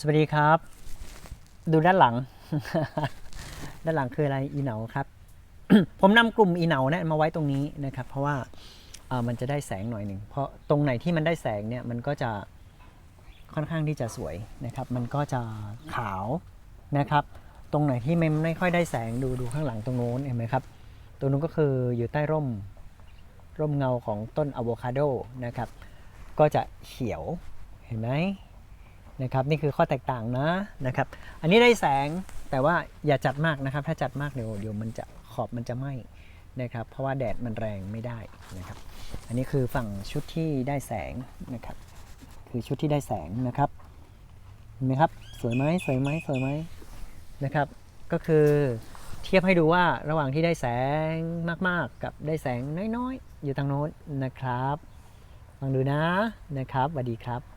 สวัสดีครับ ดูด้านหลัง ด้านหลังคืออะไรอีเหนาครับ ผมนำกลุ่มอีเหนาเนี่ยมาไว้ตรงนี้นะครับ เพราะว่ามันจะได้แสงหน่อยหนึ่งเพราะตรงไหนที่มันได้แสงเนี่ยมันก็จะค่อนข้างที่จะสวยนะครับ มันก็จะขาวนะครับ ตรงไหนที่ไมันไม่ค่อยได้แสงดูดูข้างหลังตรงโน้นเห็นไหมครับตรงนู้นก็คืออยู่ใต้ร่มร่มเงาของต้นอะโวคาโดนะครับ ก็จะเขียวเห็นไหม นะครับนี่คือข้อแตกต่างนะนะครับอันนี้ได้แสงแต่ว่าอย่าจัดมากนะครับ ถ้าจัดมากเดี๋ยวเดี๋ยวมันจะขอบมันจะไหม้นะครับเพราะว่าแดดมันแรงไม่ได้นะครับอันนี้คือฝั่งชุดที่ได้แสงนะครับคือชุดที่ได้แสงนะครับเห็นไหมครับสวยไหมสวยไหมสวยไหมนะครับก็คือเทียบให้ดูว่าระหว่างที่ได้แสงมาก ๆ กับได้แสงน้อย ๆ อยู่ทางโน้นนะครับลองดูนะนะครับสวัสดีครับ